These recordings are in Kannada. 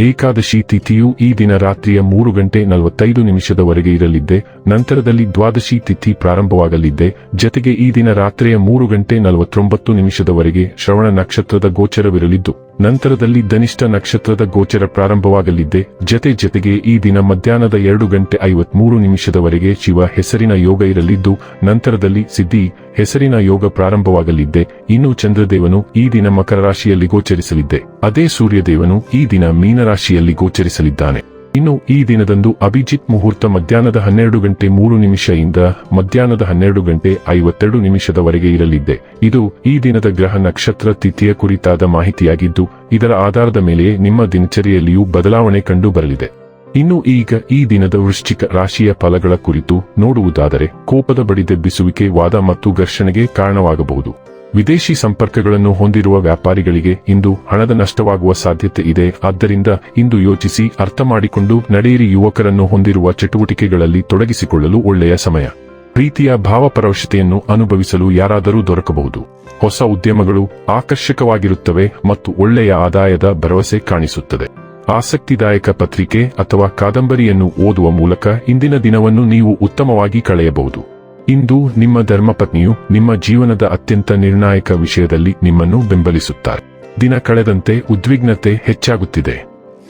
ಏಕಾದಶಿ ತಿಥಿಯು ಈ ದಿನ ರಾತ್ರಿಯ ಮೂರು ಗಂಟೆ ನಲವತ್ತೈದು ನಿಮಿಷದವರೆಗೆ ಇರಲಿದ್ದೆ, ನಂತರದಲ್ಲಿ ದ್ವಾದಶಿ ತಿಥಿ ಪ್ರಾರಂಭವಾಗಲಿದ್ದೆ, ಜತೆಗೆ ಈ ದಿನ ರಾತ್ರಿಯ ಮೂರು ಗಂಟೆ ನಲವತ್ತೊಂಬತ್ತು ನಿಮಿಷದವರೆಗೆ ಶ್ರವಣ ನಕ್ಷತ್ರದ ಗೋಚರವಿರಲಿದ್ದು. ನಂತರದಲ್ಲಿ ಧನಿಷ್ಠ ನಕ್ಷತ್ರದ ಗೋಚರ ಪ್ರಾರಂಭವಾಗಲಿದ್ದೆ ಜತೆ ಜತೆಗೆ ಈ ದಿನ ಮಧ್ಯಾಹ್ನದ ಎರಡು ಗಂಟೆ ಐವತ್ಮೂರು ನಿಮಿಷದವರೆಗೆ ಶಿವ ಹೆಸರಿನ ಯೋಗ ಇರಲಿದ್ದು, ನಂತರದಲ್ಲಿ ಸಿದ್ಧಿ ಹೆಸರಿನ ಯೋಗ ಪ್ರಾರಂಭವಾಗಲಿದ್ದೆ ಇನ್ನು ಚಂದ್ರದೇವನು ಈ ದಿನ ಮಕರ ರಾಶಿಯಲ್ಲಿ ಗೋಚರಿಸಲಿದ್ದೆ ಅದೇ ಸೂರ್ಯದೇವನು ಈ ದಿನ ಮೀನರಾಶಿಯಲ್ಲಿ ಗೋಚರಿಸಲಿದ್ದಾನೆ. ಇನ್ನು ಈ ದಿನದಂದು ಅಭಿಜಿತ್ ಮುಹೂರ್ತ ಮಧ್ಯಾಹ್ನದ ಹನ್ನೆರಡು ಗಂಟೆ ಮೂರು ನಿಮಿಷದಿಂದ ಮಧ್ಯಾಹ್ನದ ಹನ್ನೆರಡು ಗಂಟೆ ಐವತ್ತೆರಡು ನಿಮಿಷದವರೆಗೆ ಇರಲಿದೆ. ಇದು ಈ ದಿನದ ಗ್ರಹ ನಕ್ಷತ್ರ ತಿಥಿಯ ಕುರಿತಾದ ಮಾಹಿತಿಯಾಗಿದ್ದು, ಇದರ ಆಧಾರದ ಮೇಲೆ ನಿಮ್ಮ ದಿನಚರಿಯಲ್ಲಿಯೂ ಬದಲಾವಣೆ ಕಂಡು ಬರಲಿದೆ ಇನ್ನು ಈಗ ಈ ದಿನದ ವೃಶ್ಚಿಕ ರಾಶಿಯ ಫಲಗಳ ಕುರಿತು ನೋಡುವುದಾದರೆ, ಕೋಪದ ಬಡಿದೆಬ್ಬಿಸುವಿಕೆ ವಾದ ಮತ್ತು ಘರ್ಷಣೆಗೆ ಕಾರಣವಾಗಬಹುದು. ವಿದೇಶಿ ಸಂಪರ್ಕಗಳನ್ನು ಹೊಂದಿರುವ ವ್ಯಾಪಾರಿಗಳಿಗೆ ಇಂದು ಹಣದ ನಷ್ಟವಾಗುವ ಸಾಧ್ಯತೆ ಇದೆ. ಆದ್ದರಿಂದ ಇಂದು ಯೋಚಿಸಿ ಅರ್ಥ ಮಾಡಿಕೊಂಡು ನಡೆಯಿರಿ. ಯುವಕರನ್ನು ಹೊಂದಿರುವ ಚಟುವಟಿಕೆಗಳಲ್ಲಿ ತೊಡಗಿಸಿಕೊಳ್ಳಲು ಒಳ್ಳೆಯ ಸಮಯ. ಪ್ರೀತಿಯ ಭಾವಪರವಶತೆಯನ್ನು ಅನುಭವಿಸಲು ಯಾರಾದರೂ ದೊರಕಬಹುದು. ಹೊಸ ಉದ್ಯಮಗಳು ಆಕರ್ಷಕವಾಗಿರುತ್ತವೆ ಮತ್ತು ಒಳ್ಳೆಯ ಆದಾಯದ ಭರವಸೆ ಕಾಣಿಸುತ್ತದೆ. ಆಸಕ್ತಿದಾಯಕ ಪತ್ರಿಕೆ ಅಥವಾ ಕಾದಂಬರಿಯನ್ನು ಓದುವ ಮೂಲಕ ಇಂದಿನ ದಿನವನ್ನು ನೀವು ಉತ್ತಮವಾಗಿ ಕಳೆಯಬಹುದು. ಇಂದು ನಿಮ್ಮ ಧರ್ಮಪತ್ನಿಯು ನಿಮ್ಮ ಜೀವನದ ಅತ್ಯಂತ ನಿರ್ಣಾಯಕ ವಿಷಯದಲ್ಲಿ ನಿಮ್ಮನ್ನು ಬೆಂಬಲಿಸುತ್ತಾರೆ. ದಿನ ಕಳೆದಂತೆ ಉದ್ವಿಗ್ನತೆ ಹೆಚ್ಚಾಗುತ್ತಿದೆ.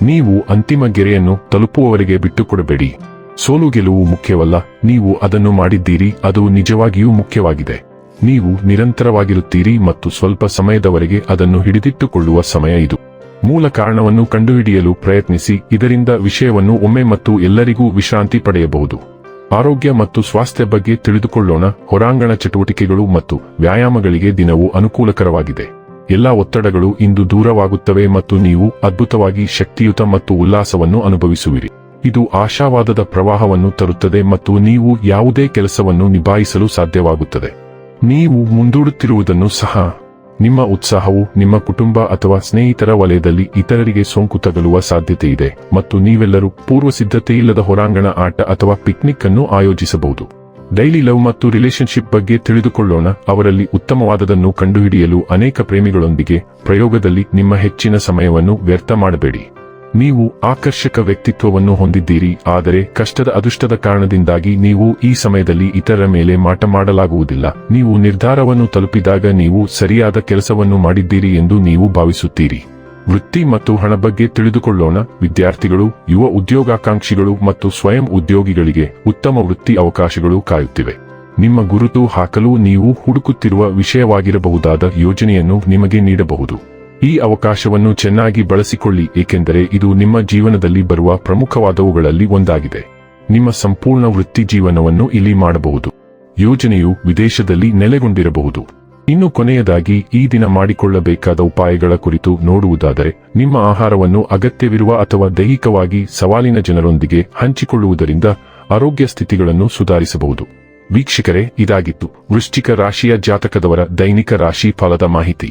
ನೀವು ಅಂತಿಮ ಗೆರೆಯನ್ನು ತಲುಪುವವರೆಗೆ ಬಿಟ್ಟುಕೊಡಬೇಡಿ. ಸೋಲು ಗೆಲುವು ಮುಖ್ಯವಲ್ಲ, ನೀವು ಅದನ್ನು ಮಾಡಿದ್ದೀರಿ, ಅದು ನಿಜವಾಗಿಯೂ ಮುಖ್ಯವಾಗಿದೆ. ನೀವು ನಿರಂತರವಾಗಿರುತ್ತೀರಿ ಮತ್ತು ಸ್ವಲ್ಪ ಸಮಯದವರೆಗೆ ಅದನ್ನು ಹಿಡಿದಿಟ್ಟುಕೊಳ್ಳುವ ಸಮಯ ಇದು. ಮೂಲ ಕಾರಣವನ್ನು ಕಂಡುಹಿಡಿಯಲು ಪ್ರಯತ್ನಿಸಿ, ಇದರಿಂದ ವಿಷಯವನ್ನು ಒಮ್ಮೆ ಮತ್ತು ಎಲ್ಲರಿಗೂ ವಿಶ್ರಾಂತಿ ಪಡೆಯಬಹುದು. ಆರೋಗ್ಯ ಮತ್ತು ಸ್ವಾಸ್ಥ್ಯ ಬಗ್ಗೆ ತಿಳಿದುಕೊಳ್ಳೋಣ. ಹೊರಾಂಗಣ ಚಟುವಟಿಕೆಗಳು ಮತ್ತು ವ್ಯಾಯಾಮಗಳಿಗೆ ದಿನವು ಅನುಕೂಲಕರವಾಗಿದೆ. ಎಲ್ಲಾ ಒತ್ತಡಗಳು ಇಂದು ದೂರವಾಗುತ್ತವೆ ಮತ್ತು ನೀವು ಅದ್ಭುತವಾಗಿ ಶಕ್ತಿಯುತ ಮತ್ತು ಉಲ್ಲಾಸವನ್ನು ಅನುಭವಿಸುವಿರಿ. ಇದು ಆಶಾವಾದದ ಪ್ರವಾಹವನ್ನು ತರುತ್ತದೆ ಮತ್ತು ನೀವು ಯಾವುದೇ ಕೆಲಸವನ್ನು ನಿಭಾಯಿಸಲು ಸಾಧ್ಯವಾಗುತ್ತದೆ. ನೀವು ಮುಂದೂಡುತ್ತಿರುವುದನ್ನು ಸಹ ನಿಮ್ಮ ಉತ್ಸಾಹವು ನಿಮ್ಮ ಕುಟುಂಬ ಅಥವಾ ಸ್ನೇಹಿತರ ವಲಯದಲ್ಲಿ ಇತರರಿಗೆ ಸೋಂಕು ತಗಲುವ ಸಾಧ್ಯತೆ ಇದೆ ಮತ್ತು ನೀವೆಲ್ಲರೂ ಪೂರ್ವ ಸಿದ್ಧತೆಯಿಲ್ಲದ ಹೊರಾಂಗಣ ಆಟ ಅಥವಾ ಪಿಕ್ನಿಕ್ ಅನ್ನು ಆಯೋಜಿಸಬಹುದು. ಡೈಲಿ ಲವ್ ಮತ್ತು ರಿಲೇಶನ್ಶಿಪ್ ಬಗ್ಗೆ ತಿಳಿದುಕೊಳ್ಳೋಣ. ಅವರಲ್ಲಿ ಉತ್ತಮವಾದದನ್ನು ಕಂಡುಹಿಡಿಯಲು ಅನೇಕ ಪ್ರೇಮಿಗಳೊಂದಿಗೆ ಪ್ರಯೋಗದಲ್ಲಿ ನಿಮ್ಮ ಹೆಚ್ಚಿನ ಸಮಯವನ್ನು ವ್ಯರ್ಥ ಮಾಡಬೇಡಿ. ನೀವು ಆಕರ್ಷಕ ವ್ಯಕ್ತಿತ್ವವನ್ನು ಹೊಂದಿದ್ದೀರಿ, ಆದರೆ ಕಷ್ಟದ ಅದೃಷ್ಟದ ಕಾರಣದಿಂದಾಗಿ ನೀವು ಈ ಸಮಯದಲ್ಲಿ ಇತರರ ಮೇಲೆ ಮಾಟ ಮಾಡಲಾಗುವುದಿಲ್ಲ. ನೀವು ನಿರ್ಧಾರವನ್ನು ತಲುಪಿದಾಗ ನೀವು ಸರಿಯಾದ ಕೆಲಸವನ್ನು ಮಾಡಿದ್ದೀರಿ ಎಂದು ನೀವು ಭಾವಿಸುತ್ತೀರಿ. ವೃತ್ತಿ ಮತ್ತು ಹಣ ಬಗ್ಗೆ ತಿಳಿದುಕೊಳ್ಳೋಣ. ವಿದ್ಯಾರ್ಥಿಗಳು, ಯುವ ಉದ್ಯೋಗಾಕಾಂಕ್ಷಿಗಳು ಮತ್ತು ಸ್ವಯಂ ಉದ್ಯೋಗಿಗಳಿಗೆ ಉತ್ತಮ ವೃತ್ತಿ ಅವಕಾಶಗಳು ಕಾಯುತ್ತಿವೆ. ನಿಮ್ಮ ಗುರುತು ಹಾಕಲು ನೀವು ಹುಡುಕುತ್ತಿರುವ ವಿಷಯವಾಗಿರಬಹುದಾದ ಯೋಜನೆಯನ್ನು ನಿಮಗೆ ನೀಡಬಹುದು. ಈ ಅವಕಾಶವನ್ನು ಚೆನ್ನಾಗಿ ಬಳಸಿಕೊಳ್ಳಿ, ಏಕೆಂದರೆ ಇದು ನಿಮ್ಮ ಜೀವನದಲ್ಲಿ ಬರುವ ಪ್ರಮುಖವಾದವುಗಳಲ್ಲಿ ಒಂದಾಗಿದೆ. ನಿಮ್ಮ ಸಂಪೂರ್ಣ ವೃತ್ತಿ ಜೀವನವನ್ನು ಇಲ್ಲಿ ಮಾಡಬಹುದು. ಯೋಜನೆಯು ವಿದೇಶದಲ್ಲಿ ನೆಲೆಗೊಂಡಿರಬಹುದು. ಇನ್ನು ಕೊನೆಯದಾಗಿ, ಈ ದಿನ ಮಾಡಿಕೊಳ್ಳಬೇಕಾದ ಉಪಾಯಗಳ ಕುರಿತು ನೋಡುವುದಾದರೆ, ನಿಮ್ಮ ಆಹಾರವನ್ನು ಅಗತ್ಯವಿರುವ ಅಥವಾ ದೈಹಿಕವಾಗಿ ಸವಾಲಿನ ಜನರೊಂದಿಗೆ ಹಂಚಿಕೊಳ್ಳುವುದರಿಂದ ಆರೋಗ್ಯ ಸ್ಥಿತಿಗಳನ್ನು ಸುಧಾರಿಸಬಹುದು. ವೀಕ್ಷಕರೇ, ಇದಾಗಿತ್ತು ವೃಶ್ಚಿಕ ರಾಶಿಯ ಜಾತಕದವರ ದೈನಿಕ ರಾಶಿ ಫಲದ ಮಾಹಿತಿ.